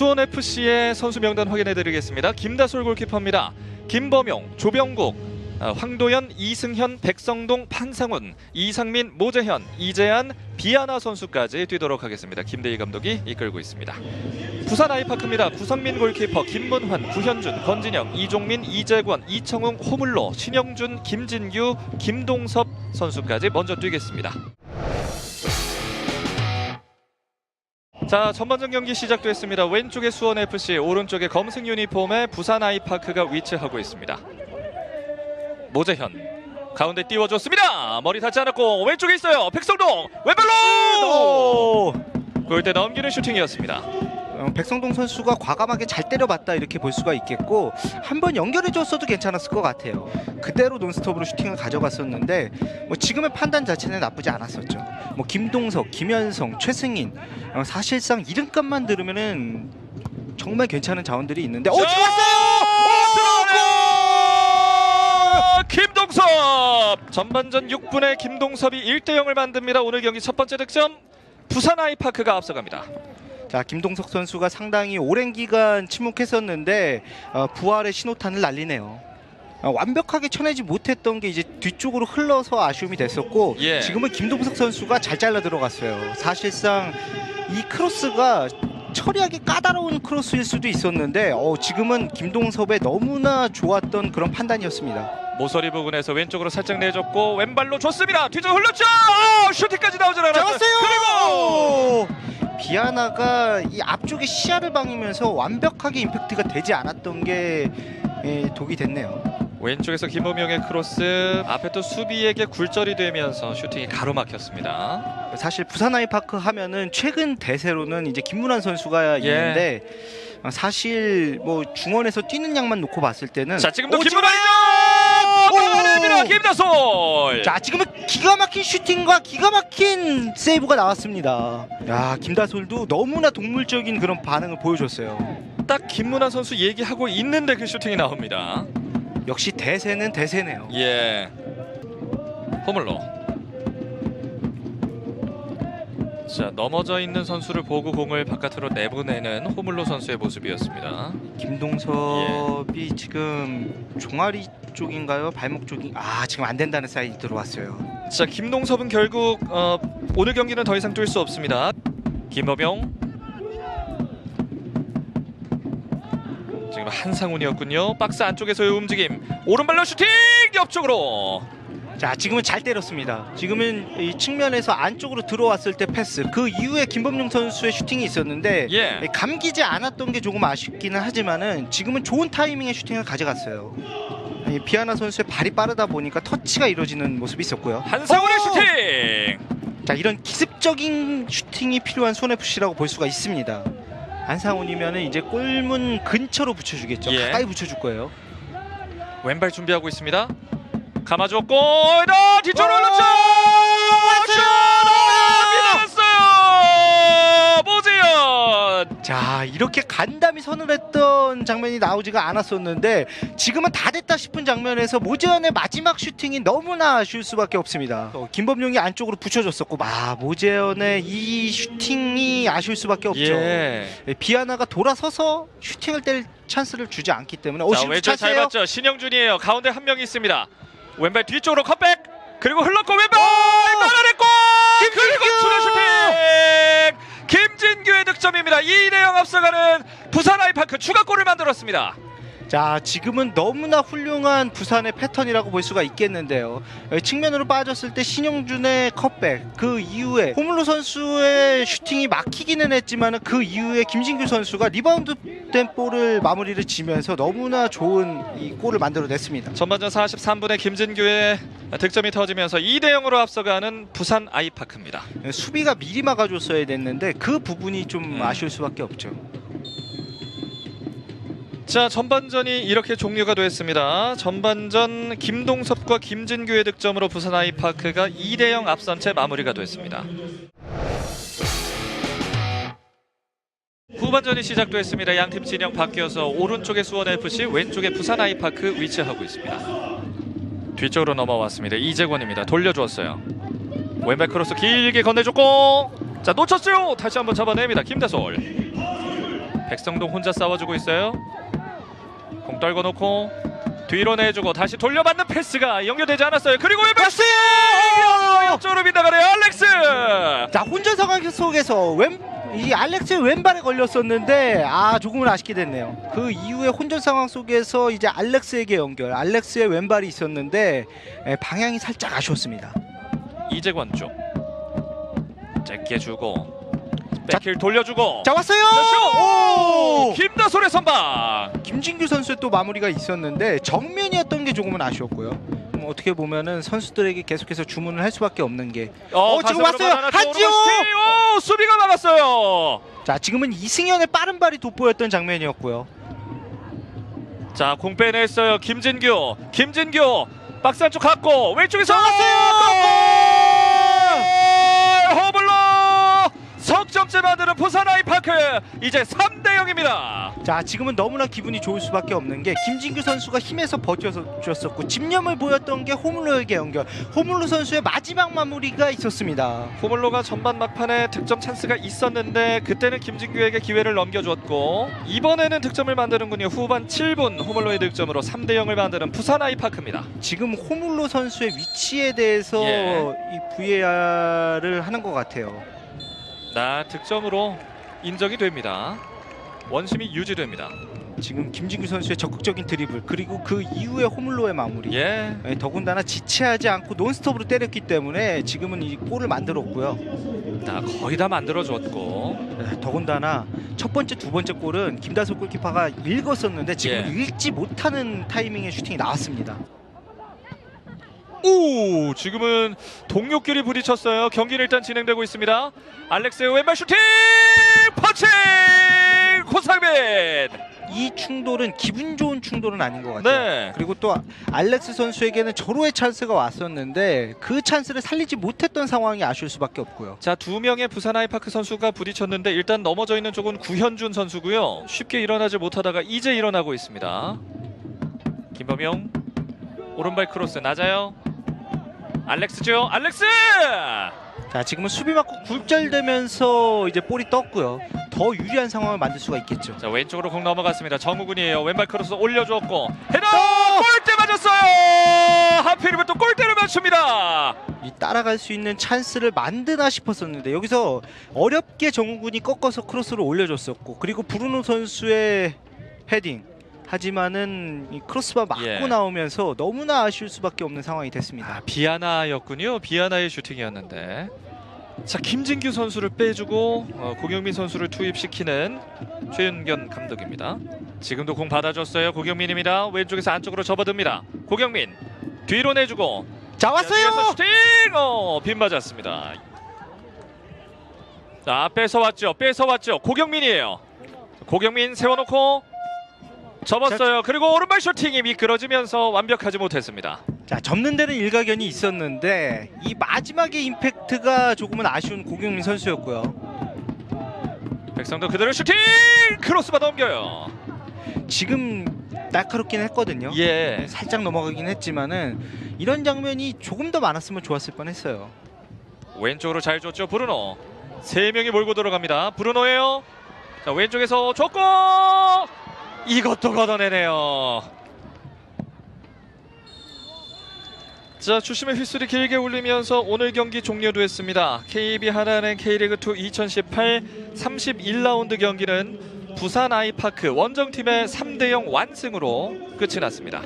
수원FC의 선수 명단 확인해드리겠습니다. 김다솔 골키퍼입니다. 김범용, 조병국, 아, 황도현, 이승현, 백성동, 판상훈, 이상민, 모재현, 이재한, 비아나 선수까지 뛰도록 하겠습니다. 김대희 감독이 이끌고 있습니다. 부산 아이파크입니다. 구성민 골키퍼, 김문환, 구현준, 권진영, 이종민, 이재권, 이청웅, 호물로, 신영준, 김진규, 김동섭 선수까지 먼저 뛰겠습니다. 자 전반전 경기 시작됐습니다. 왼쪽에 수원 FC, 오른쪽에 검색 유니폼의 부산 아이파크가 위치하고 있습니다. 모재현 가운데 띄워줬습니다. 머리 닿지 않았고 왼쪽에 있어요. 백성동 왼발로 골대 넘기는 슈팅이었습니다. 어, 백성동 선수가 과감하게 잘 때려봤다 이렇게 볼 수가 있겠고 한 번 연결해줬어도 괜찮았을 것 같아요. 그대로 논스톱으로 슈팅을 가져갔었는데 뭐 지금의 판단 자체는 나쁘지 않았었죠. 뭐 김동석, 김현성, 최승인 어, 사실상 이름값만 들으면은 정말 괜찮은 자원들이 있는데 어 자, 들어왔어요! 김동섭 전반전 6분에 김동섭이 1대 0을 만듭니다. 오늘 경기 첫 번째 득점 부산 아이파크가 앞서갑니다. 자 김동석 선수가 상당히 오랜 기간 침묵했었는데 어, 부활의 신호탄을 날리네요. 어, 완벽하게 쳐내지 못했던 게 이제 뒤쪽으로 흘러서 아쉬움이 됐었고 예. 지금은 김동석 선수가 잘 잘라 들어갔어요. 사실상 이 크로스가 처리하기 까다로운 크로스일 수도 있었는데 어, 지금은 김동섭의 너무나 좋았던 그런 판단이었습니다. 모서리 부근에서 왼쪽으로 살짝 내줬고 왼발로 줬습니다. 뒤쪽 흘렀죠. 아, 슈팅까지 나오질 않았어요. 그리고 비아나가 이 앞쪽에 시야를 방이면서 완벽하게 임팩트가 되지 않았던 게 예, 독이 됐네요. 왼쪽에서 김범용의 크로스 앞에 또 수비에게 굴절이 되면서 슈팅이 가로막혔습니다. 사실 부산 아이파크 하면은 최근 대세로는 이제 김문환 선수가 예. 있는데 어, 사실 뭐 중원에서 뛰는 양만 놓고 봤을 때는 자 지금도 오, 김문환이죠. 김다솔. 자 지금은 기가 막힌 슈팅과 기가 막힌 세이브가 나왔습니다. 야 김다솔도 너무나 동물적인 그런 반응을 보여줬어요. 딱 김문환 선수 얘기하고 있는데 그 슈팅이 나옵니다. 역시 대세는 대세네요. 예. 호물로. 자 넘어져 있는 선수를 보고 공을 바깥으로 내보내는 호물로 선수의 모습이었습니다. 김동섭이 지금 종아리 쪽인가요? 발목 쪽인? 아 지금 안 된다는 사인이 들어왔어요. 자 김동섭은 결국 어, 오늘 경기는 더 이상 뛸 수 없습니다. 김범용 지금 한상훈이었군요. 박스 안쪽에서의 움직임 오른발로 슈팅 옆쪽으로 자 지금은 잘 때렸습니다. 지금은 이 측면에서 안쪽으로 들어왔을 때 패스 그 이후에 김범용 선수의 슈팅이 있었는데 예. 감기지 않았던 게 조금 아쉽기는 하지만은 지금은 좋은 타이밍에 슈팅을 가져갔어요. 이 비아나 선수의 발이 빠르다 보니까 터치가 이루어지는 모습이 있었고요. 한상훈의 오! 슈팅 자 이런 기습적인 슈팅이 필요한 손 FC라고 볼 수가 있습니다. 안상훈이면은 이제 골문 근처로 붙여주겠죠. 예. 가까이 붙여줄 거예요. 왼발 준비하고 있습니다. 감아줬고 나 뒤쪽으로 어! 흘렀죠. 슛! 밀어냈어요. 모재현. 자 이렇게 간담이 선을 했던 장면이 나오지가 않았었는데 지금은 다 됐다 싶은 장면에서 모재현의 마지막 슈팅이 너무나 아쉬울 수밖에 없습니다. 어, 김범용이 안쪽으로 붙여줬었고 아 모재현의 이 슈팅이 아쉬울 수밖에 없죠. 예. 예, 비아나가 돌아서서 슈팅을 때릴 찬스를 주지 않기 때문에 오자 왼쪽 잘 찬스예요. 봤죠. 신영준이에요. 가운데 한 명이 있습니다. 왼발 뒤쪽으로 컷백 그리고 흘렀고 왼발 막아냈고 그리고 추가 슈팅 김진규의 득점입니다. 2대0 앞서가는 부산 아이파크 추가골을 만들었습니다. 자 지금은 너무나 훌륭한 부산의 패턴이라고 볼 수가 있겠는데요 예, 측면으로 빠졌을 때 신영준의 컷백 그 이후에 호물로 선수의 슈팅이 막히기는 했지만 그 이후에 김진규 선수가 리바운드 된 볼을 마무리를 지면서 너무나 좋은 이 골을 만들어냈습니다 전반전 43분에 김진규의 득점이 터지면서 2대0으로 앞서가는 부산 아이파크입니다. 예, 수비가 미리 막아줬어야 됐는데 그 부분이 좀 음. 아쉬울 수밖에 없죠 자 전반전이 이렇게 종료가 됐습니다. 전반전 김동섭과 김진규의 득점으로 부산 아이파크가 2대0 앞선 채 마무리가 됐습니다. 후반전이 시작됐습니다. 양팀 진영 바뀌어서 오른쪽에 수원 FC, 왼쪽에 부산 아이파크 위치하고 있습니다. 뒤쪽으로 넘어왔습니다. 이재권입니다. 돌려주었어요. 왼발 크로스 길게 건네줬고 자 놓쳤어요. 다시 한번 잡아냅니다. 김다솔. 백성동 혼자 싸워주고 있어요. 공 떨궈 놓고 뒤로 내주고 다시 돌려받는 패스가 연결되지 않았어요. 그리고 왼발 슛! 옆쪽으로 빗나가네요. 알렉스. 자 혼전 상황 속에서 왼, 이 알렉스의 왼발에 걸렸었는데 아 조금은 아쉽게 됐네요. 그 이후에 혼전 상황 속에서 이제 알렉스에게 연결, 알렉스의 왼발이 있었는데 에, 방향이 살짝 아쉬웠습니다. 이재권 쪽. 짧게 주고 백힐 돌려주고. 자 왔어요. 오! 오! 김다솔의 선방. 김진규 선수의 또 마무리가 있었는데 정면이었던 게 조금은 아쉬웠고요. 음, 어떻게 보면은 선수들에게 계속해서 주문을 할 수밖에 없는 게. 어, 지금 가슴으로 왔어요. 슈팅! 오, 수비가 막았어요. 자 지금은 이승현의 빠른 발이 돋보였던 장면이었고요. 자, 공 빼냈어요. 김진규. 김진규. 박스 안쪽 갔고 왼쪽에서 왔어요. 허블러 만드는 부산 아이파크 이제 3대 0입니다. 자 지금은 너무나 기분이 좋을 수밖에 없는 게 김진규 선수가 힘에서 버텨줬었고 집념을 보였던 게 호물로에게 연결. 호물로 선수의 마지막 마무리가 있었습니다. 호물로가 전반 막판에 득점 찬스가 있었는데 그때는 김진규에게 기회를 넘겨줬고 이번에는 득점을 만드는군요. 후반 7분 호물로의 득점으로 3대 0을 만드는 부산 아이파크입니다. 지금 호물로 선수의 위치에 대해서 예. 이 VAR을 하는 것 같아요. 나 득점으로 인정이 됩니다. 원심이 유지됩니다. 지금 김진규 선수의 적극적인 드리블 그리고 그 이후에 호물로의 마무리. 예. 예, 더군다나 지체하지 않고 논스톱으로 때렸기 때문에 지금은 이 골을 만들었고요. 나 거의 다 만들어줬고 예, 더군다나 첫 번째, 두 번째 골은 김다솔 골키퍼가 읽었었는데 지금 예. 읽지 못하는 타이밍의 슈팅이 나왔습니다. 오 지금은 동료끼리 부딪혔어요. 경기는 일단 진행되고 있습니다. 알렉스의 왼발 슈팅 퍼칭 고상빈 이 충돌은 기분 좋은 충돌은 아닌 것 같아요. 네 그리고 또 알렉스 선수에게는 절호의 찬스가 왔었는데 그 찬스를 살리지 못했던 상황이 아쉬울 수밖에 없고요. 자 두 명의 부산 아이파크 선수가 부딪혔는데 일단 넘어져 있는 쪽은 구현준 선수고요. 쉽게 일어나지 못하다가 이제 일어나고 있습니다. 김범용 오른발 크로스 낮아요. 알렉스죠. 알렉스 자 지금은 수비 맞고 굴절되면서 이제 볼이 떴고요. 더 유리한 상황을 만들 수가 있겠죠. 자 왼쪽으로 공 넘어갔습니다. 정우군이에요. 왼발 크로스 올려주었고 헤더 골대 맞았어요. 하필이면 또 골대를 맞춥니다. 이 따라갈 수 있는 찬스를 만드나 싶었었는데 여기서 어렵게 정우군이 꺾어서 크로스를 올려줬었고 그리고 브루노 선수의 헤딩 하지만은 이 크로스바 맞고 예. 나오면서 너무나 아쉬울 수밖에 없는 상황이 아, 됐습니다. 비아나였군요. 비아나의 슈팅이었는데. 자 김진규 선수를 빼주고 어, 고경민 선수를 투입시키는 최윤견 감독입니다. 지금도 공 받아줬어요. 고경민입니다. 왼쪽에서 안쪽으로 접어듭니다. 고경민 뒤로 내주고 자 왔어요. 슈팅! 어, 빗 맞았습니다. 자, 뺏어 왔죠. 뺏어 왔죠. 고경민이에요. 고경민 세워놓고 접었어요. 그리고 오른발 슈팅이 미끄러지면서 완벽하지 못했습니다. 자 접는 데는 일가견이 있었는데 이 마지막의 임팩트가 조금은 아쉬운 고경민 선수였고요. 백성도 그대로 슈팅! 크로스바 넘겨요. 지금 날카롭긴 했거든요. 예. 살짝 넘어가긴 했지만은 이런 장면이 조금 더 많았으면 좋았을 뻔했어요. 왼쪽으로 잘 줬죠. 브루노. 세 명이 몰고 들어갑니다. 브루노예요. 자, 왼쪽에서 줬고 이것도 걷어내네요. 자, 주심의 휘슬이 길게 울리면서 오늘 경기 종료됐습니다. KB 하나은행 K리그2 2018 31라운드 경기는 부산 아이파크 원정팀의 3대0 완승으로 끝이 났습니다.